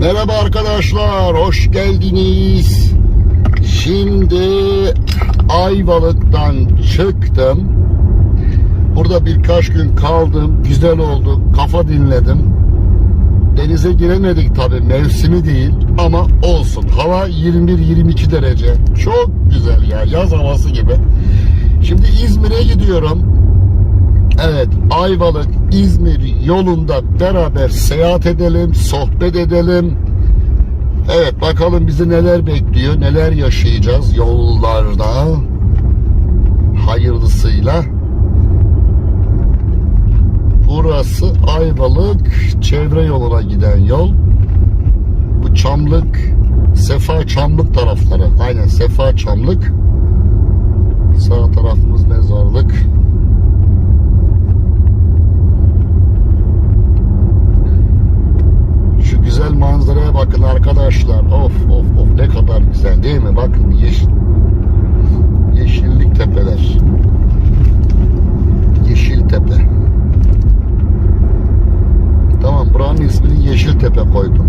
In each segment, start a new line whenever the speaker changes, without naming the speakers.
Merhaba arkadaşlar, hoş geldiniz. Şimdi Ayvalık'tan çıktım. Burada birkaç gün kaldım, güzel oldu, kafa dinledim. Denize giremedik tabi, mevsimi değil ama olsun. Hava 21-22 derece. Çok güzel ya, yaz havası gibi. Şimdi İzmir'e gidiyorum. Evet, Ayvalık, İzmir yolunda beraber seyahat edelim, sohbet edelim. Evet, bakalım bizi neler bekliyor, neler yaşayacağız yollarda. Hayırlısıyla. Burası Ayvalık çevre yoluna giden yol. Bu Çamlık, Sefa Çamlık tarafları. Aynen Sefa Çamlık. Sağ tarafımız mezarlık. Şu güzel manzaraya bakın arkadaşlar. Of of of ne kadar güzel değil mi? Bakın yeşil yeşillik tepeler. Yeşil tepe. Tamam buranın ismini Yeşil Tepe koydum.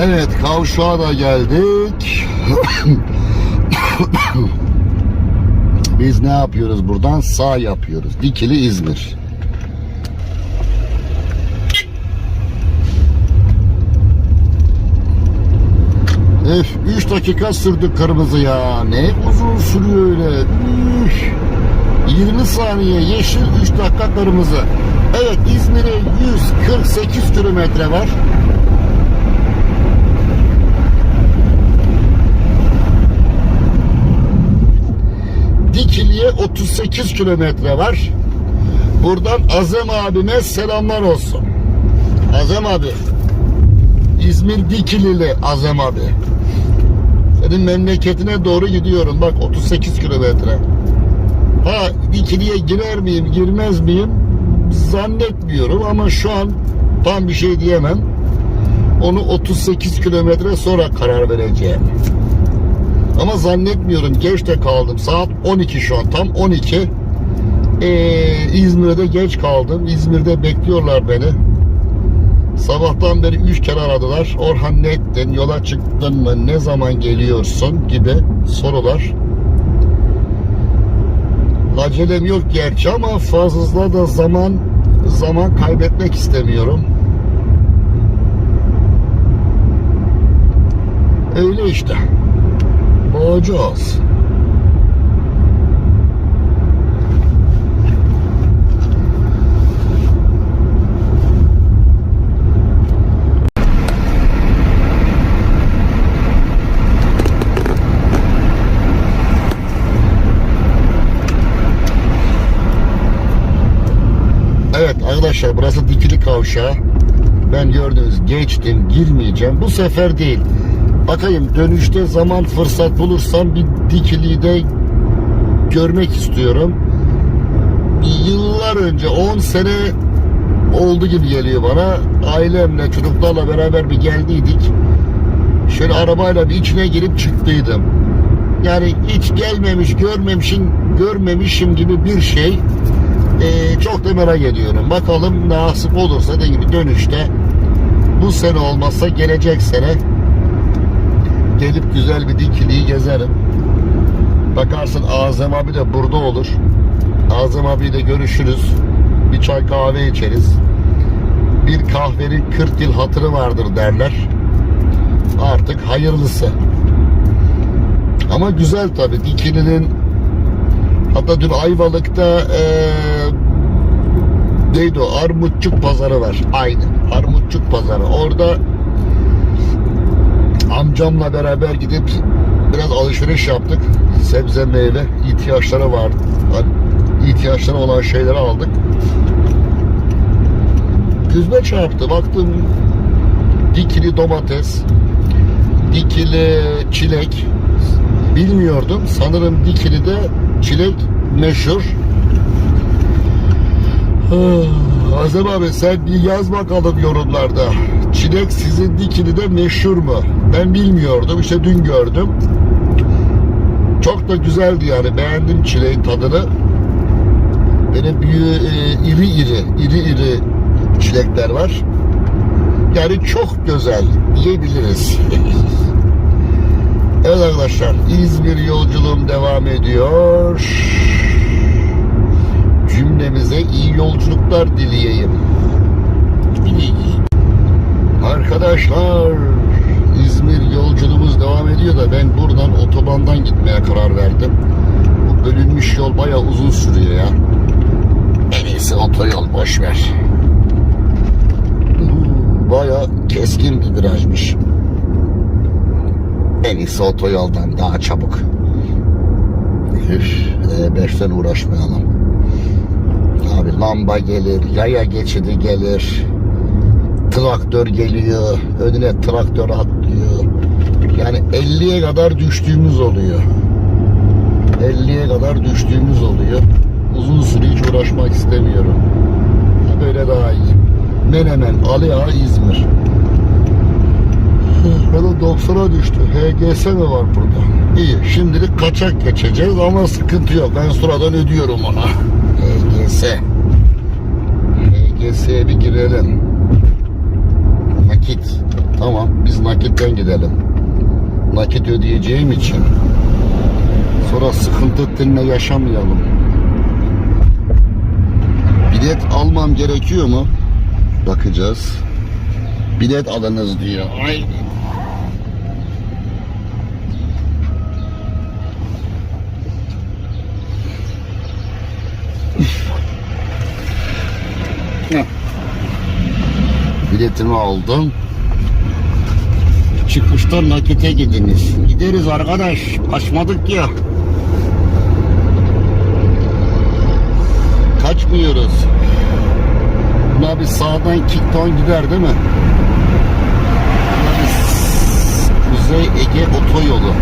Evet kavşağa da geldik. Biz ne yapıyoruz buradan? Sağ yapıyoruz. Dikili İzmir. Öf 3 dakika sürdü kırmızı ya. Ne uzun sürüyor öyle. Üf. 20 saniye yeşil 3 dakika kırmızı. Evet İzmir'e 148 kilometre var. Dikili'ye 38 kilometre var. Buradan Azem abime selamlar olsun. Azem abi. İzmir Dikilili Azem abi. Senin memleketine doğru gidiyorum. Bak 38 kilometre. Ha Dikili'ye girer miyim, girmez miyim? Zannetmiyorum ama şu an tam bir şey diyemem. Onu 38 kilometre sonra karar vereceğim. Ama zannetmiyorum. Geç de kaldım. Saat 12 şu an. Tam 12. Ee, İzmir'de geç kaldım. İzmir'de bekliyorlar beni. Sabahtan beri 3 kere aradılar. Orhan ne ettin? Yola çıktın mı? Ne zaman geliyorsun? Gibi sorular. Acelem yok gerçi ama fazla da zaman zaman kaybetmek istemiyorum. Öyle işte. Boğacağız. Evet arkadaşlar burası dikili kavşağı. Ben gördünüz geçtim girmeyeceğim. Bu sefer değil. Bakayım dönüşte zaman fırsat bulursam bir dikiliyi de görmek istiyorum. Yıllar önce 10 sene oldu gibi geliyor bana. Ailemle çocuklarla beraber bir geldiydik. Şöyle arabayla bir içine girip çıktıydım. Yani hiç gelmemiş, görmemişim, görmemişim gibi bir şey. Ee, çok da merak ediyorum. Bakalım nasip olursa da gibi dönüşte bu sene olmazsa gelecek sene gelip güzel bir dikiliyi gezerim. Bakarsın Azem abi de burada olur. Azem abiyle görüşürüz. Bir çay kahve içeriz. Bir kahvenin 40 yıl hatırı vardır derler. Artık hayırlısı. Ama güzel tabi. Dikili'nin hatta dün Ayvalık'ta eee neydi o? Armutçuk pazarı var. Aynı. Armutçuk pazarı. Orada amcamla beraber gidip biraz alışveriş yaptık. Sebze meyve ihtiyaçları vardı. Hani ihtiyaçları olan şeyleri aldık. Gözüme çarptı. Baktım dikili domates, dikili çilek bilmiyordum. Sanırım dikili de çilek meşhur. Azem abi sen bir yaz bakalım yorumlarda. Çilek sizin dikili de meşhur mu? Ben bilmiyordum. İşte dün gördüm. Çok da güzeldi yani. Beğendim çileğin tadını. Böyle büyü, e, iri iri, iri iri çilekler var. Yani çok güzel diyebiliriz. evet arkadaşlar İzmir yolculuğum devam ediyor. Cümlemize iyi yolculuklar dileyeyim. Arkadaşlar İzmir yolculuğumuz devam ediyor da ben buradan otobandan gitmeye karar verdim. Bu bölünmüş yol bayağı uzun sürüyor ya. En iyisi otoyol boş ver. Bayağı keskin bir virajmış. En iyisi otoyoldan daha çabuk. Üf, E5'ten uğraşmayalım. Abi lamba gelir, yaya geçidi gelir traktör geliyor, önüne traktör atlıyor. Yani 50'ye kadar düştüğümüz oluyor. 50'ye kadar düştüğümüz oluyor. Uzun süre hiç uğraşmak istemiyorum. Böyle daha iyi. Menemen, Ali İzmir. Böyle 90'a düştü. HGS mi var burada? İyi. Şimdilik kaçak geçeceğiz ama sıkıntı yok. Ben sıradan ödüyorum ona. HGS. HGS'ye bir girelim. Nakit. Tamam biz nakitten gidelim. Nakit ödeyeceğim için. Sonra sıkıntı dinle yaşamayalım. Bilet almam gerekiyor mu? Bakacağız. Bilet alınız diyor. Ay. Heh. Biletimi aldım. Çıkışta nakite gidiniz. Gideriz arkadaş. Kaçmadık ya. Kaçmıyoruz. Buna bir sağdan kickdown gider değil mi? Kuzey Ege otoyolu.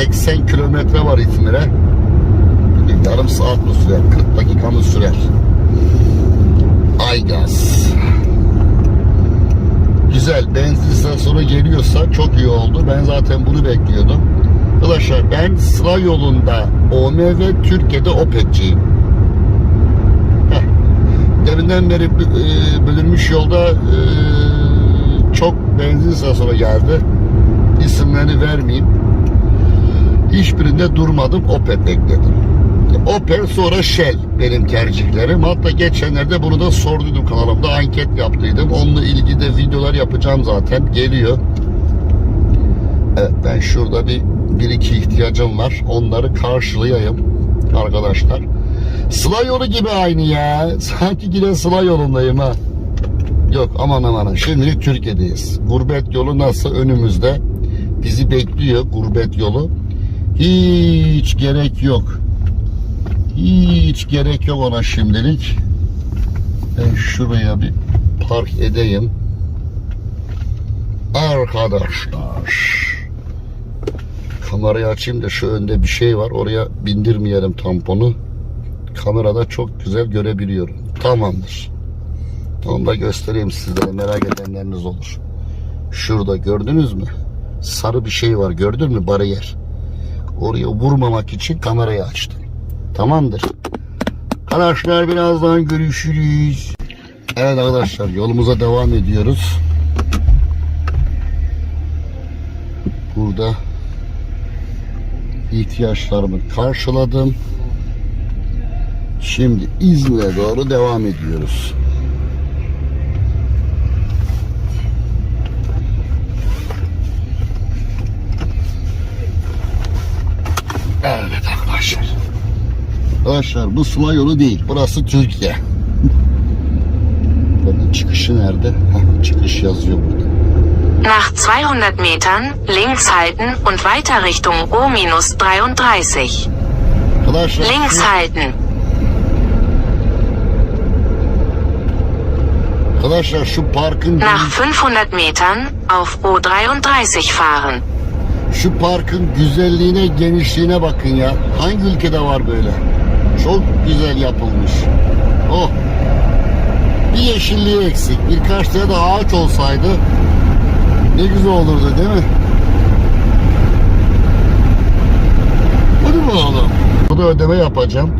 80 kilometre var İzmir'e. Yarım saat mi sürer? 40 dakika mı sürer? Aygaz. Güzel. Benzin istasyonu geliyorsa çok iyi oldu. Ben zaten bunu bekliyordum. Arkadaşlar ben sıra yolunda OMV Türkiye'de Opet'ciyim. Heh. Deminden beri e, bölünmüş yolda e, çok benzin istasyonu geldi. İsimlerini vermeyeyim. Hiçbirinde durmadım. Opet bekledim. Opel sonra Shell benim tercihlerim. Hatta geçenlerde bunu da sorduydum kanalımda. Anket yaptıydım. Onunla ilgili de videolar yapacağım zaten. Geliyor. Evet ben şurada bir, bir iki ihtiyacım var. Onları karşılayayım arkadaşlar. Sıla yolu gibi aynı ya. Sanki yine sıla yolundayım ha. Yok aman aman. Şimdilik Türkiye'deyiz. Gurbet yolu nasıl önümüzde? Bizi bekliyor gurbet yolu. Hiç gerek yok. Hiç gerek yok ona şimdilik. Ben şuraya bir park edeyim. Arkadaşlar. Kamerayı açayım da şu önde bir şey var. Oraya bindirmeyelim tamponu. Kamerada çok güzel görebiliyorum. Tamamdır. Onu da göstereyim sizlere merak edenleriniz olur. Şurada gördünüz mü? Sarı bir şey var gördün mü bariyer. Oraya vurmamak için kamerayı açtım. Tamamdır. Arkadaşlar birazdan görüşürüz. Evet arkadaşlar yolumuza devam ediyoruz. Burada ihtiyaçlarımı karşıladım. Şimdi İzmir'e doğru devam ediyoruz. Arkadaşlar bu Sıla yolu değil. Burası Türkiye. Bunun çıkışı nerede? Heh, çıkış yazıyor burada.
Nach 200 Metern links halten und weiter Richtung O-33.
Arkadaşlar
Links halten.
Arkadaşlar şu parkın
Nach 500 Metern auf O33 fahren.
şu parkın güzelliğine, genişliğine bakın ya. Hangi ülkede var böyle? Çok güzel yapılmış. Oh. Bir yeşilliği eksik. Birkaç tane de ağaç olsaydı ne güzel olurdu değil mi? Hadi bakalım. Burada ödeme yapacağım.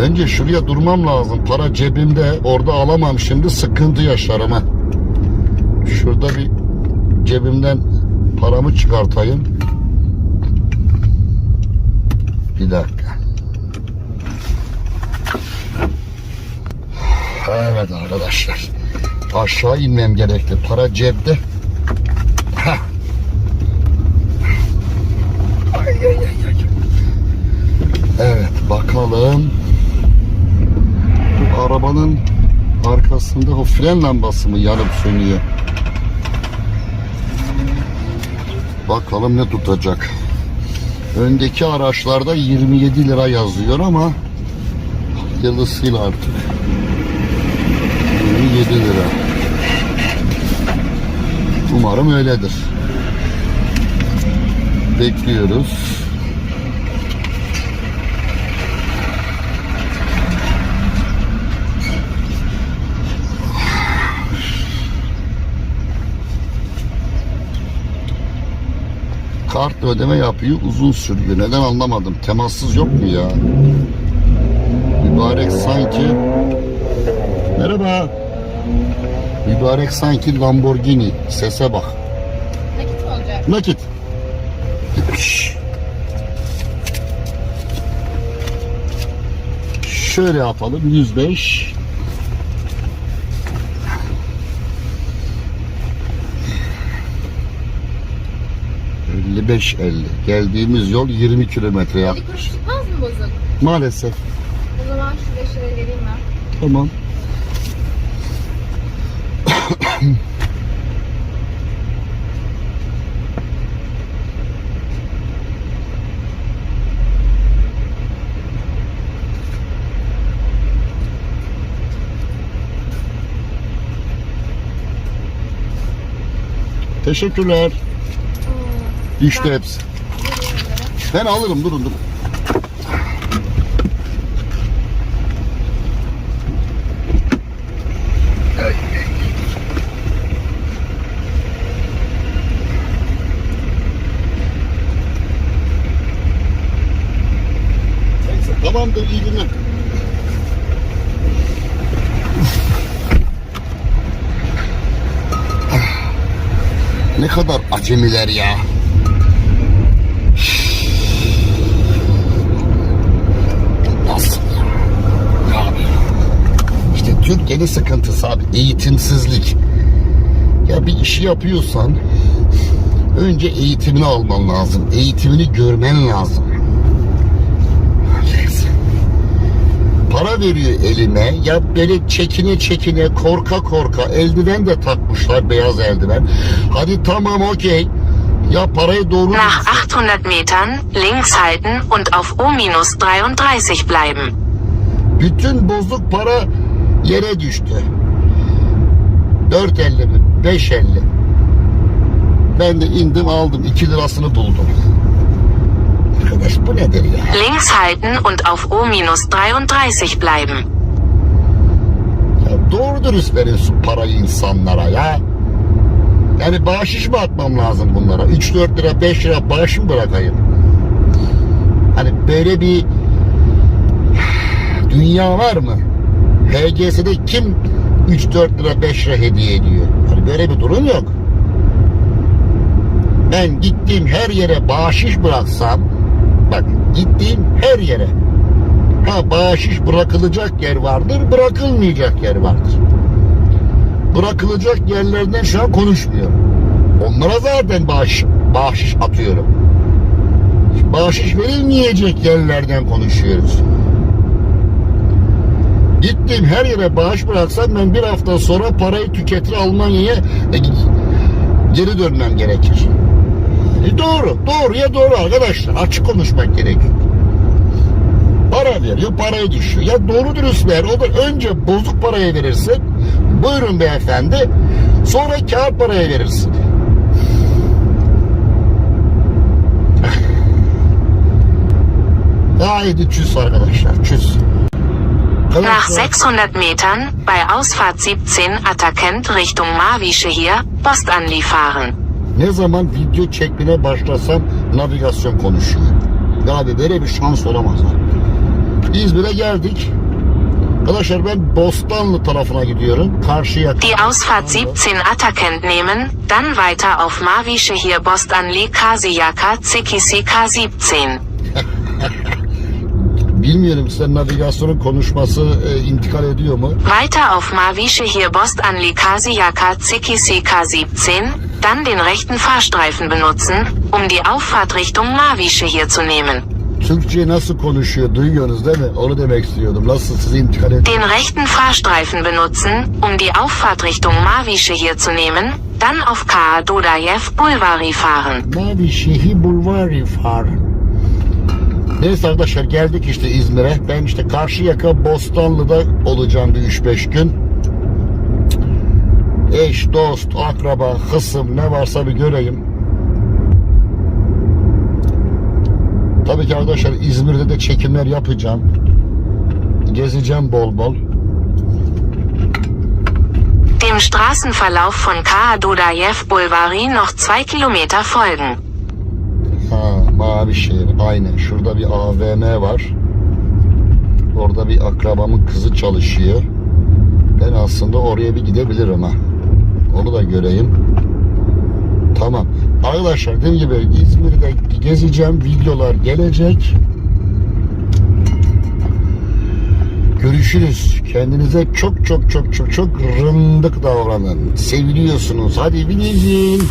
Önce şuraya durmam lazım. Para cebimde. Orada alamam şimdi. Sıkıntı yaşarım ha. Şurada bir cebimden paramı çıkartayım. Bir dakika. Evet arkadaşlar. Aşağı inmem gerekti. Para. Hah. Ay, ay, ay, ay. Evet bakalım. Bu arabanın arkasında o fren lambası mı yanıp sönüyor? Bakalım ne tutacak. Öndeki araçlarda 27 lira yazıyor ama yıldızıyla artık. 27 lira. Umarım öyledir. Bekliyoruz. Kart ödeme yapıyor uzun sürüyor. Neden anlamadım. Temassız yok mu ya? Mübarek sanki Merhaba. Mübarek sanki Lamborghini. Sese bak.
Nakit mi olacak?
Nakit. Şöyle yapalım. 105. ...55 50. Geldiğimiz yol 20 kilometre ya.
50 kuruş tutmaz mı bozuk?
Maalesef.
O zaman şu 5 lirayı vereyim ben.
Tamam. Teşekkürler. Düştü hepsi. Ben alırım durun durun. Tamamdır iyi günler. Ne kadar acemiler ya. Nasıl ya? Abi. İşte Türkiye'nin sıkıntısı abi. Eğitimsizlik. Ya bir işi yapıyorsan önce eğitimini alman lazım. Eğitimini görmen lazım. Veriyor elime. Ya böyle çekine çekine korka korka eldiven de takmışlar beyaz eldiven. Hadi tamam okey. Ya parayı doğru
Nach 800 Metern links halten und auf O-33 bleiben.
Bütün bozuk para yere düştü. 4.50 mi? 5.50. Ben de indim aldım. 2 lirasını buldum. Arkadaş bu nedir ya?
Links halten und auf O-33 bleiben.
ya doğru dürüst verin şu parayı insanlara ya. Yani bağışış mı atmam lazım bunlara? 3-4 lira 5 lira bağış mı bırakayım? Hani böyle bir dünya var mı? HGS'de kim 3-4 lira 5 lira hediye ediyor? Hani böyle bir durum yok. Ben gittiğim her yere bağışış bıraksam bak gittiğim her yere ha bağışış bırakılacak yer vardır bırakılmayacak yer vardır. Bırakılacak yerlerden şu an konuşmuyorum. Onlara zaten bağış, bağışış atıyorum. Bağışış verilmeyecek yerlerden konuşuyoruz. Gittiğim her yere bağış bıraksam ben bir hafta sonra parayı tüketir Almanya'ya e, geri dönmem gerekir. E doğru, doğruya doğru arkadaşlar. Açık konuşmak gerekiyor. Para veriyor, parayı düşüyor. Ya doğru dürüst ver. O da önce bozuk parayı verirsin. Buyurun beyefendi. Sonra kağıt paraya verirsin. Haydi çüz arkadaşlar çüz.
Nach
Arkadaşlar,
600 Metern, bei Ausfahrt 17 Atakent Richtung Marwische hier, Postanli fahren.
Ne zaman video çekmeye başlasam navigasyon konuşuyor. Abi böyle bir şans olamaz. İzmir'e geldik. Arkadaşlar ben Bostanlı tarafına gidiyorum. Karşıya
Die Ausfahrt 17 Atakent nehmen, dann weiter auf Marwische hier Postanli Kasiyaka Tsikisi K17.
bilmiyorum size navigasyonun konuşması e, intikal ediyor mu?
Weiter auf Marwische hier Postanli Kasiyaka Tsikisi K17, dann den rechten Fahrstreifen benutzen, um die Auffahrt Richtung hier zu nehmen.
Türkçe nasıl konuşuyor duyuyorsunuz değil mi? Onu demek istiyordum. Nasıl size intikal ediyor?
Den rechten Fahrstreifen benutzen, um die Auffahrt Richtung Marwische hier zu nehmen, dann auf K. Dodajew Bulvari fahren.
Mavi Şehir Bulvarı fahren. Neyse arkadaşlar geldik işte İzmir'e. Ben işte Karşıyaka Bostanlı'da olacağım bir 3-5 gün. Eş, dost, akraba, hısım ne varsa bir göreyim. Tabii ki arkadaşlar İzmir'de de çekimler yapacağım. Gezeceğim bol bol.
Dem Straßenverlauf von K. Dodajew Bulvari noch 2 Kilometer folgen.
Ha, mavi şehir. Aynen. Şurada bir AVM var. Orada bir akrabamın kızı çalışıyor. Ben aslında oraya bir gidebilirim ha. Onu da göreyim. Tamam. Arkadaşlar dediğim gibi İzmir'de gezeceğim. Videolar gelecek. Görüşürüz. Kendinize çok çok çok çok çok rındık davranın. Seviliyorsunuz. Hadi bilin.